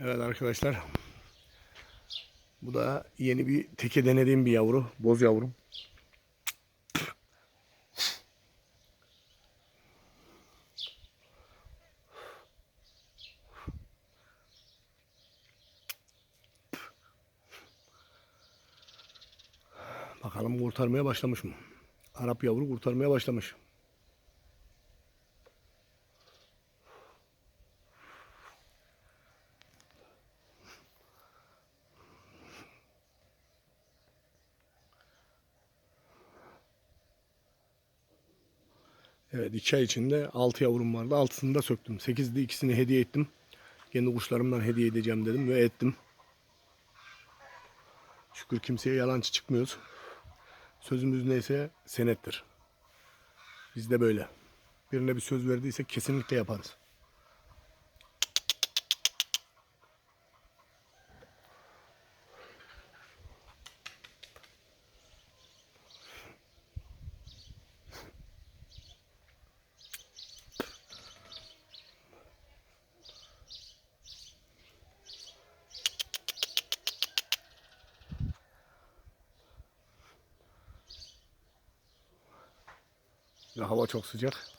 Evet arkadaşlar. Bu da yeni bir teke denediğim bir yavru. Boz yavrum. Bakalım kurtarmaya başlamış mı? Arap yavru kurtarmaya başlamış. Evet iki ay içinde 6 yavrum vardı. Altısını da söktüm. 8'de ikisini hediye ettim. Kendi kuşlarımdan hediye edeceğim dedim ve ettim. Şükür kimseye yalancı çıkmıyoruz. Sözümüz neyse senettir. Biz de böyle. Birine bir söz verdiysek kesinlikle yaparız. Hava çok sıcak.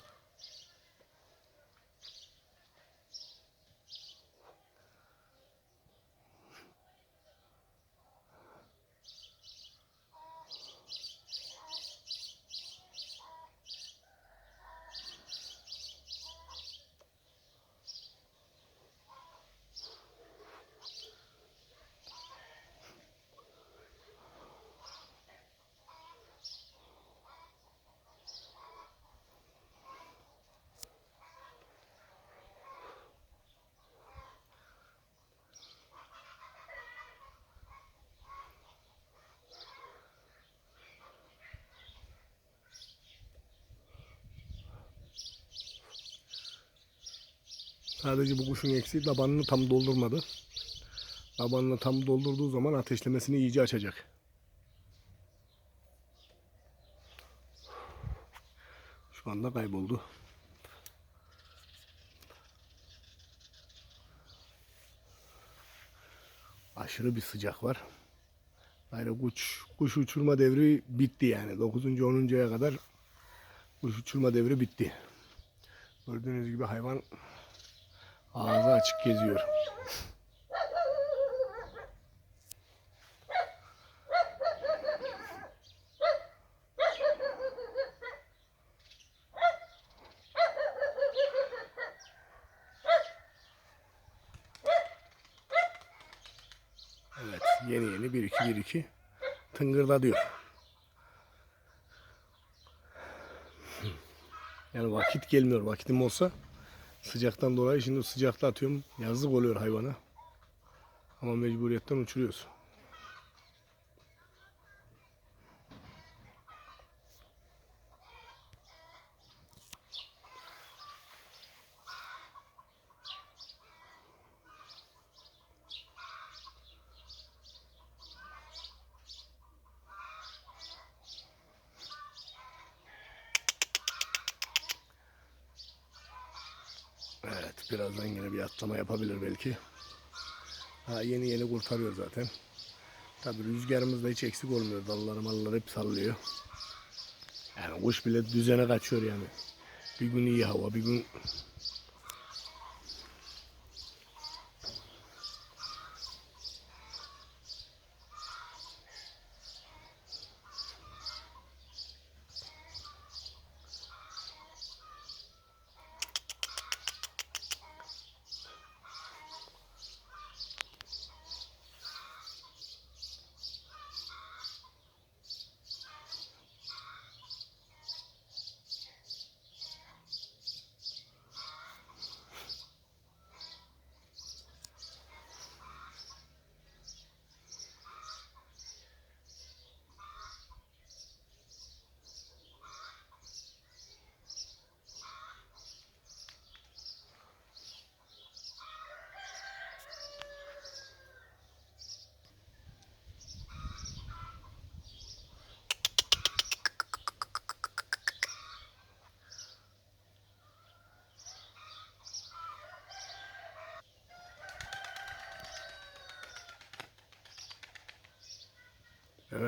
Sadece bu kuşun eksiği tabanını tam doldurmadı. Tabanını tam doldurduğu zaman ateşlemesini iyice açacak. Şu anda kayboldu. Aşırı bir sıcak var. Yani kuş, kuş uçurma devri bitti yani. 9. 10.ya kadar kuş uçurma devri bitti. Gördüğünüz gibi hayvan Ağzı açık geziyor. Evet, yeni yeni 1 2 1 2 tıngırda diyor. Yani vakit gelmiyor. Vakitim olsa Sıcaktan dolayı şimdi sıcakta atıyorum. Yazık oluyor hayvana. Ama mecburiyetten uçuruyoruz. Evet birazdan yine bir atlama yapabilir belki. Ha, yeni yeni kurtarıyor zaten. Tabi rüzgarımız da hiç eksik olmuyor. Dalları malları hep sallıyor. Yani kuş bile düzene kaçıyor yani. Bir gün iyi hava, bir gün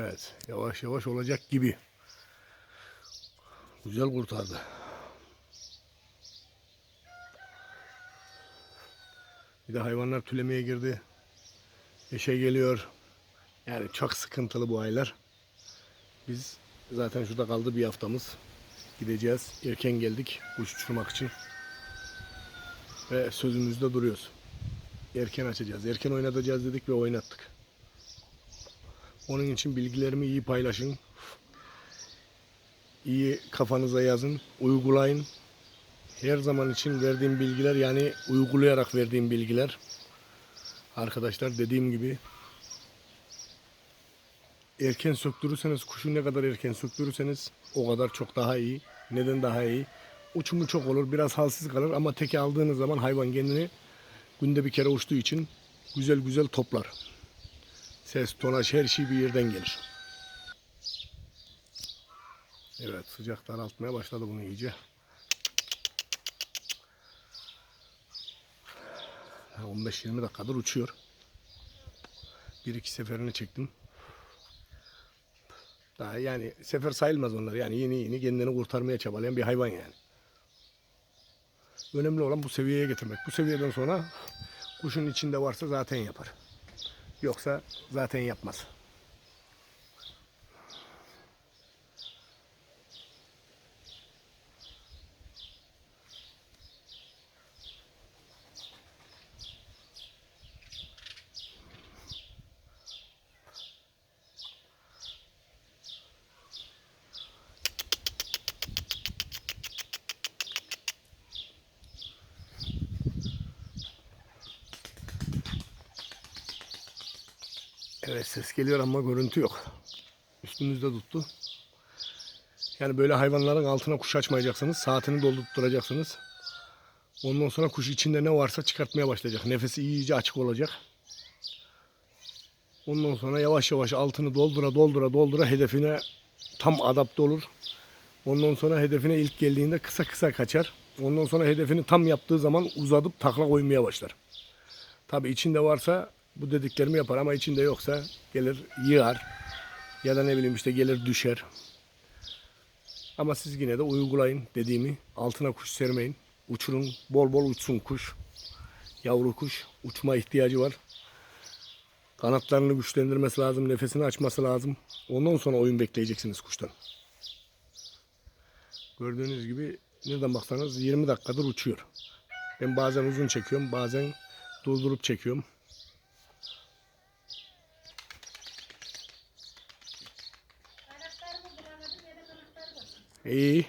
Evet. Yavaş yavaş olacak gibi. Güzel kurtardı. Bir de hayvanlar tülemeye girdi. Eşe geliyor. Yani çok sıkıntılı bu aylar. Biz zaten şurada kaldı bir haftamız. Gideceğiz. Erken geldik kuş uçurmak için. Ve sözümüzde duruyoruz. Erken açacağız. Erken oynatacağız dedik ve oynattık. Onun için bilgilerimi iyi paylaşın. İyi kafanıza yazın. Uygulayın. Her zaman için verdiğim bilgiler yani uygulayarak verdiğim bilgiler. Arkadaşlar dediğim gibi erken söktürürseniz kuşu ne kadar erken söktürürseniz o kadar çok daha iyi. Neden daha iyi? Uçumu çok olur, biraz halsiz kalır ama teke aldığınız zaman hayvan kendini günde bir kere uçtuğu için güzel güzel toplar. Ses, tonaj her şey bir yerden gelir. Evet sıcak daraltmaya başladı bunu iyice. Ha, 15-20 dakikadır uçuyor. Bir iki seferini çektim. Daha yani sefer sayılmaz onlar. Yani yeni yeni kendini kurtarmaya çabalayan bir hayvan yani. Önemli olan bu seviyeye getirmek. Bu seviyeden sonra kuşun içinde varsa zaten yapar. Yoksa zaten yapmaz. Evet ses geliyor ama görüntü yok. Üstümüzde tuttu. Yani böyle hayvanların altına kuş açmayacaksınız. Saatini doldurtturacaksınız. Ondan sonra kuş içinde ne varsa çıkartmaya başlayacak. Nefesi iyice açık olacak. Ondan sonra yavaş yavaş altını doldura doldura doldura hedefine tam adapte olur. Ondan sonra hedefine ilk geldiğinde kısa kısa kaçar. Ondan sonra hedefini tam yaptığı zaman uzatıp takla koymaya başlar. Tabi içinde varsa bu dediklerimi yapar ama içinde yoksa gelir yığar. Ya da ne bileyim işte gelir düşer. Ama siz yine de uygulayın dediğimi. Altına kuş sermeyin. Uçurun. Bol bol uçsun kuş. Yavru kuş. Uçma ihtiyacı var. Kanatlarını güçlendirmesi lazım. Nefesini açması lazım. Ondan sonra oyun bekleyeceksiniz kuştan. Gördüğünüz gibi nereden baksanız 20 dakikadır uçuyor. Ben bazen uzun çekiyorum. Bazen durdurup çekiyorum. İyi.